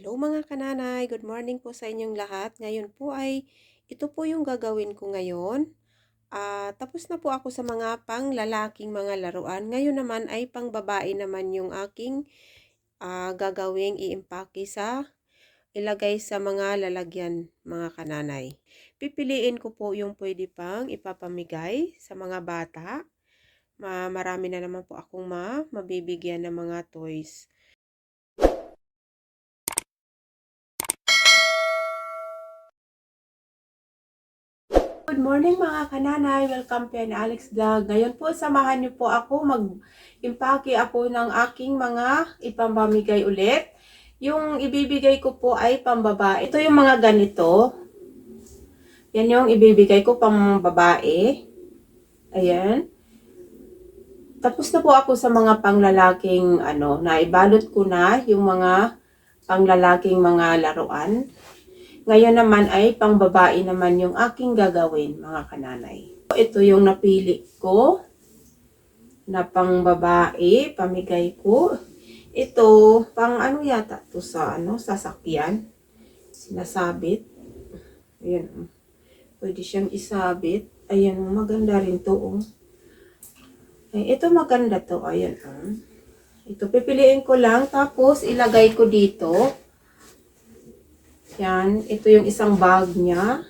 Hello mga kananay, good morning po sa inyong lahat. Ngayon po ay ito po yung gagawin ko ngayon. Ah, tapos na po ako sa mga panglalaking mga laruan. Ngayon naman ay pangbabae naman yung aking ah, gagawing iimpake sa ilagay sa mga lalagyan mga kananay. Pipiliin ko po yung pwede pang ipapamigay sa mga bata. Ma marami na naman po akong ma mabibigyan ng mga toys. Good morning mga kananay! Welcome to an Alex Vlog. Ngayon po, samahan niyo po ako mag-impake ako ng aking mga ipamamigay ulit. Yung ibibigay ko po ay pambabae. Ito yung mga ganito. Yan yung ibibigay ko pambabae. Ayan. Tapos na po ako sa mga panglalaking ano, naibalot ko na yung mga panglalaking mga laruan. Ngayon naman ay pangbabae naman yung aking gagawin, mga kananay. Ito yung napili ko na pangbabae, pamigay ko. Ito, pang ano yata to sa ano, sasakyan. Sinasabit. Ayan. oh. Pwede siyang isabit. Ayan, oh, maganda rin to. Oh. Ay, ito maganda to. Ayan. Oh. Ito, pipiliin ko lang. Tapos, ilagay ko dito. Yan, ito yung isang bag niya.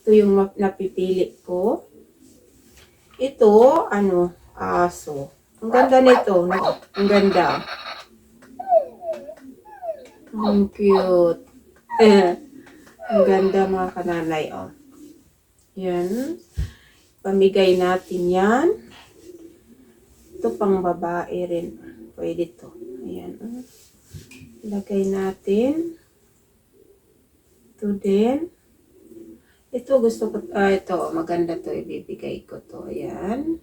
Ito yung napipili ko. Ito, ano, aso. Ang ganda nito. no? Ang ganda. Ang cute. Ang ganda mga kananay, oh. Yan. Pamigay natin yan. Ito pang babae rin. Pwede to. Ayan. Ilagay natin. Ito din. Ito gusto ko, ah, ito, maganda to, ibibigay ko to. Ayan.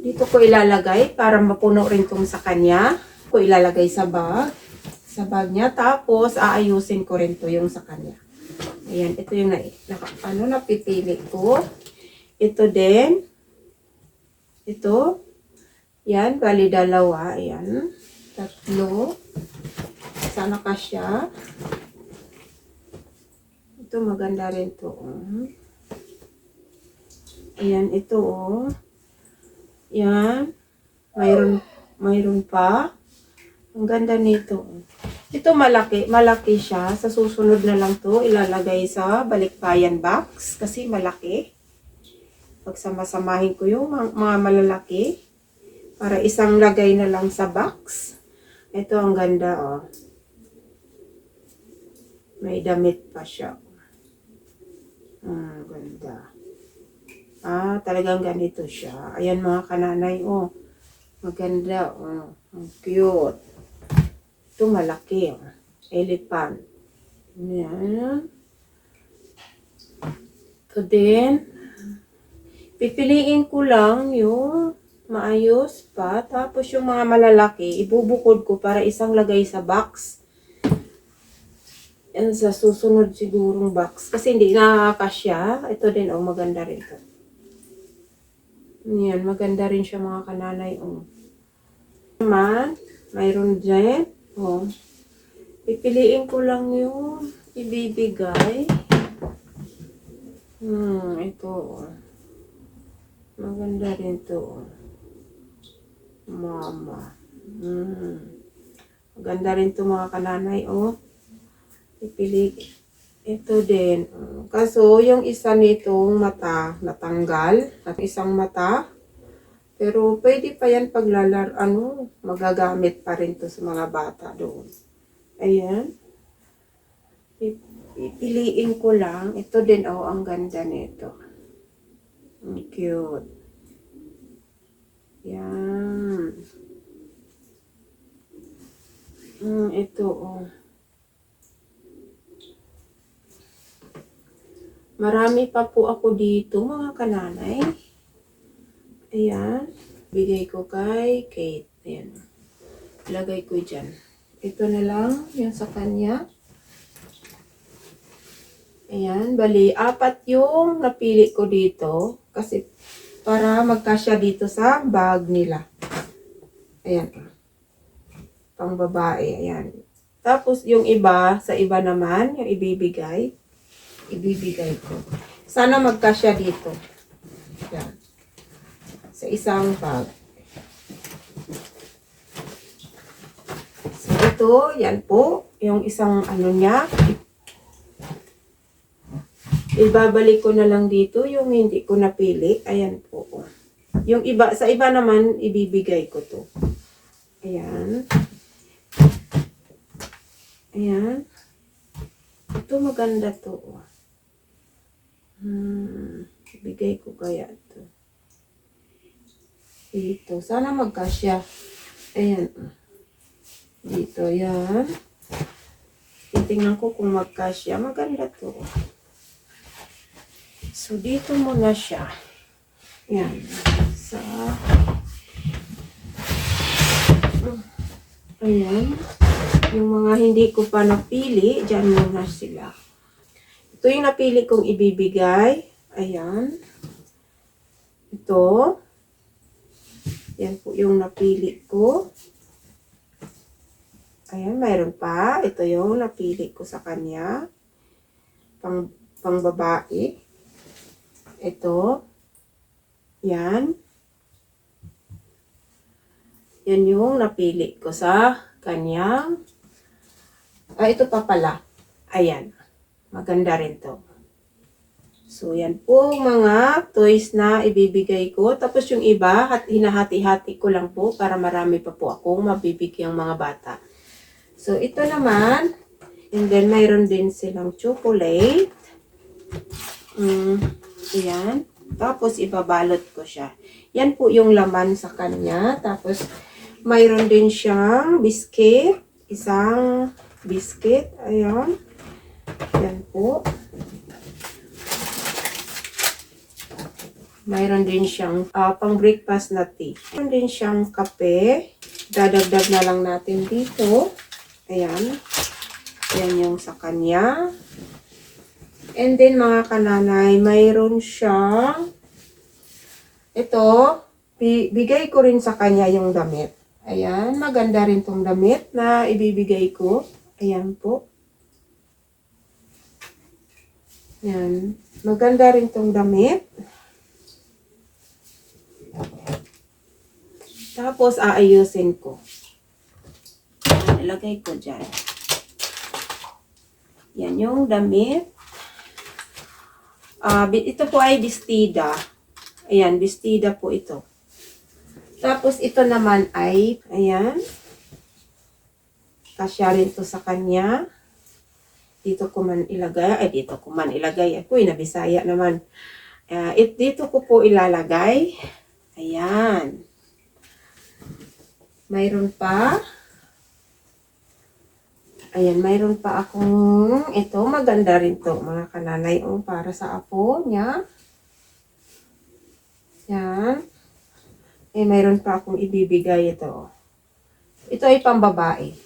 Dito ko ilalagay para mapuno rin tong sa kanya. Ko ilalagay sa bag. Sa bag niya. Tapos, aayusin ko rin to yung sa kanya. Ayan, ito yung na, naka, ano, napipili ko. Ito din. Ito. Yan, bali dalawa. Ayan. Tatlo. Sana kasya. Ito maganda rin to. oh. Ayan, ito oh. Yan. Mayroon, mayroon pa. Ang ganda nito. oh. Ito malaki, malaki siya. Sa susunod na lang to, ilalagay sa balikbayan box kasi malaki. Pagsama-samahin ko yung mga, mga malalaki para isang lagay na lang sa box. Ito ang ganda, oh. May damit pa siya. Ah, ganda. Ah, talagang ganito siya. Ayan mga kananay, oh. Maganda, oh. Ang cute. Ito malaki, oh. Elephant. Ayan. Ito din. Pipiliin ko lang yung maayos pa. Tapos yung mga malalaki, ibubukod ko para isang lagay sa box. Yan sa susunod sigurong box. Kasi hindi nakakasya. Ito din, oh, maganda rin to. Yan, maganda rin siya mga kananay, oh. Naman, mayroon dyan, oh. Pipiliin ko lang yung ibibigay. Hmm, ito, oh. Maganda rin to, oh. Mama. Hmm. Maganda rin to mga kananay, oh. Pipili. Ito din. Kaso, yung isa nitong mata, natanggal. At isang mata. Pero, pwede pa yan paglalar, ano, magagamit pa rin to sa mga bata doon. Ayan. Pip- Pipiliin ko lang. Ito din, oh, ang ganda nito. Ang cute. Yan. Mm, ito, oh. Marami pa po ako dito, mga kananay. Ayan. Bigay ko kay Kate. Ayan. Ilagay ko dyan. Ito na lang, yung sa kanya. Ayan, bali, apat yung napili ko dito. Kasi, para magkasya dito sa bag nila. Ayan. pang babae. Ayan. Tapos yung iba, sa iba naman, yung ibibigay, ibibigay ko. Sana magkasya dito. Yan. Sa isang bag. So ito, yan po, yung isang ano niya. Ibabalik ko na lang dito yung hindi ko napili. Ayan po. Yung iba, sa iba naman, ibibigay ko to. Ayan. Ayan. Ito maganda to. Hmm. Ibigay ko kaya to. Dito. Sana magkasya. Ayan. Dito. Yan. Titingnan ko kung magkasya. Maganda to. So, dito muna siya. Yan. Sa... Ayan. Yung mga hindi ko pa napili, dyan muna sila. Ito yung napili kong ibibigay. Ayan. Ito. Yan po yung napili ko. Ayan, mayroon pa. Ito yung napili ko sa kanya. Pang, pang babae. Ito. Yan. Yan yung napili ko sa kanyang. Ah, ito pa pala. Ayan. Maganda rin to. So, yan po mga toys na ibibigay ko. Tapos yung iba, hat, hinahati-hati ko lang po para marami pa po akong mabibigyang mga bata. So, ito naman. And then, mayroon din silang chocolate. Mm, ayan. Tapos, ibabalot ko siya. Yan po yung laman sa kanya. Tapos, mayroon din siyang biscuit. Isang biscuit. Ayan. Yan po. Mayroon din siyang ah, pang breakfast na tea. Mayroon din siyang kape. Dadagdag na lang natin dito. Ayan. Yan yung sa kanya. And then mga kananay, mayroon siyang ito, bi- bigay ko rin sa kanya yung damit. Ayan, maganda rin tong damit na ibibigay ko. Ayan po. Yan. Maganda rin tong damit. Tapos, aayusin ko. Ayan, Ilagay ko dyan. Yan yung damit. Bi- ito po ay bestida. Ayan, bestida po ito. Tapos, ito naman ay, ayan. Kasya rin to sa kanya. Dito ko man ilagay. Ay, dito ko man ilagay. Ako'y nabisaya naman. Ah, it, dito ko po ilalagay. Ayan. Mayroon pa. Ayan, mayroon pa akong ito. Maganda rin to mga kananay. Oh, para sa apo niya. Yan. Eh, mayroon pa akong ibibigay ito. Ito ay pambabae.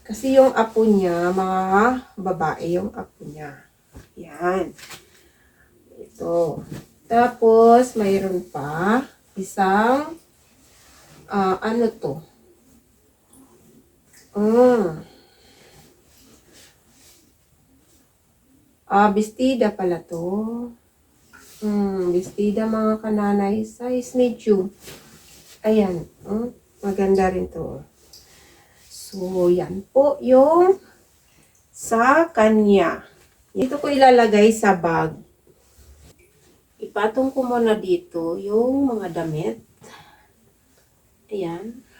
Kasi yung apo niya, mga babae yung apo niya. Yan. Ito. Tapos, mayroon pa isang, ah, ano to? Mm. Ah, bestida pala to. Hmm, bestida mga kananay. Size medium. Ayan. Mm, maganda rin to. So, yan po yung sa kanya. Ito ko ilalagay sa bag. Ipatong ko muna dito yung mga damit. Ayan.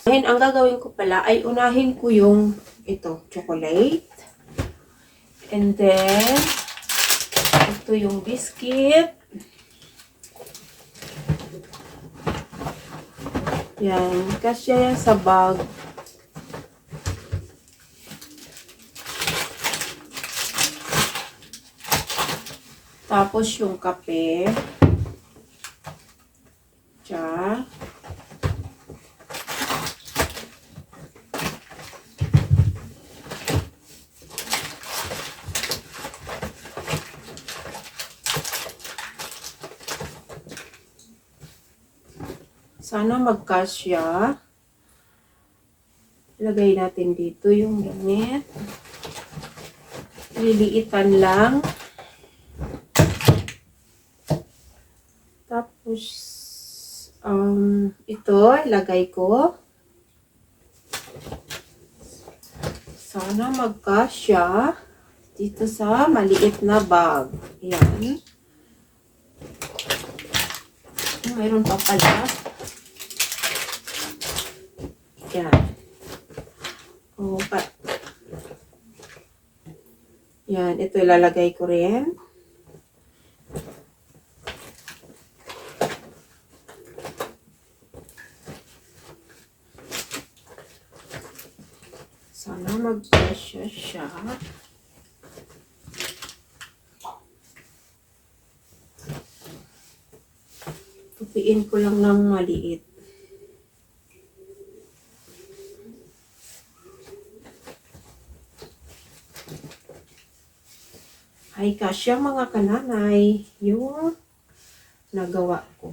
Ngayon, ang gagawin ko pala ay unahin ko yung ito, chocolate. And then, ito yung biscuit. Yan, kasya yan sa bag. Tapos yung kape. Sana magkasya. Lagay natin dito yung damit. Liliitan lang. Tapos, um, ito, ilagay ko. Sana magkasya dito sa maliit na bag. Yan. Mayroon pa pala. Yan. O, pa. Yan, ito ilalagay ko rin. Sana mag-pressure siya. Tupiin ko lang ng maliit. Ay, kasya mga kananay. Yung nagawa ko.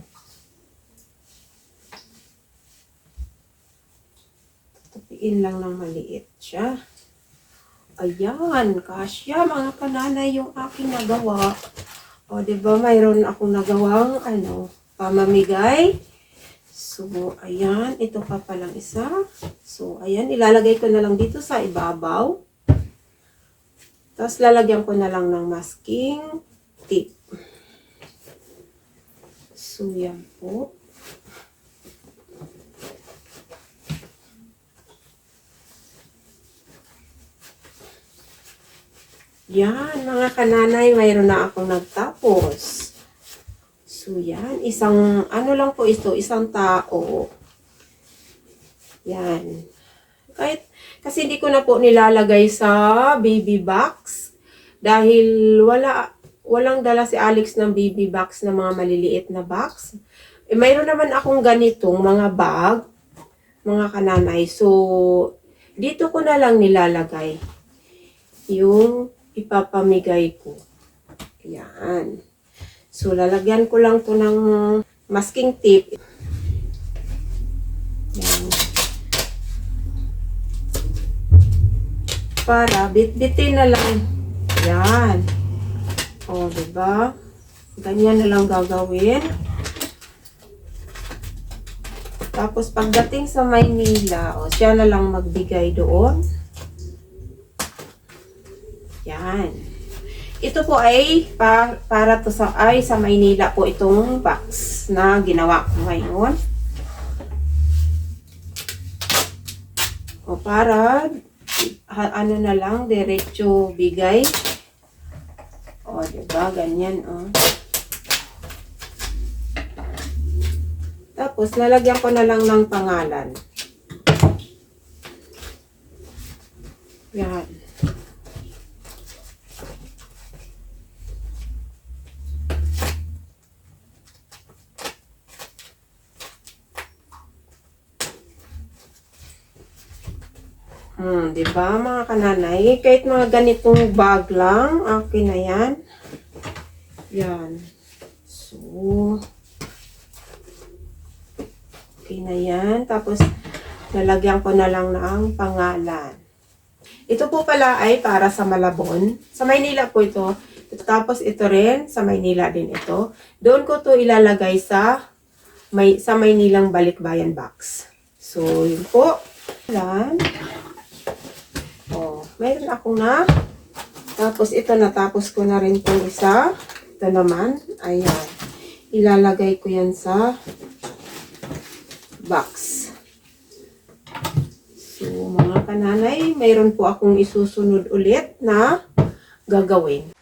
Tupiin lang ng maliit siya. Ayan, kasya mga kananay yung aking nagawa. O, di ba mayroon akong nagawang ano, pamamigay. So, ayan, ito pa palang isa. So, ayan, ilalagay ko na lang dito sa ibabaw. Tapos, lalagyan ko na lang ng masking tape. So, yan po. Yan, mga kananay, mayroon na akong nagtapos. So, yan. Isang, ano lang po ito, isang tao. Yan. Kahit, kasi hindi ko na po nilalagay sa baby box. Dahil wala, walang dala si Alex ng baby box na mga maliliit na box. Eh, mayroon naman akong ganitong mga bag, mga kananay. So, dito ko na lang nilalagay yung ipapamigay ko. Yan. So, lalagyan ko lang to ng masking tape. Yan. Para bit-bitin na lang. Yan. O, diba? Ganyan na lang gagawin. Tapos, pagdating sa Maynila, o, siya na lang magbigay doon. Yan. Ito po ay pa, para to sa ay sa Maynila po itong box na ginawa ko ngayon. O para ano na lang diretso bigay. O, di ba? Ganyan, o. Tapos, lalagyan ko na lang ng pangalan. Yan. Hmm, 'di ba mga kananay? Kahit mga ganitong bag lang, okay na 'yan. Yan. So, okay na 'yan. Tapos, lalagyan ko na lang ng pangalan. Ito po pala ay para sa Malabon. Sa Maynila po ito. Tapos ito rin, sa Maynila din ito. Doon ko to ilalagay sa may sa Maynilang Balikbayan box. So, yun po. Yan. Mayroon ako na. Tapos ito natapos ko na rin itong isa. Ito naman. Ayan. Ilalagay ko yan sa box. So, mga kananay, mayroon po akong isusunod ulit na gagawin.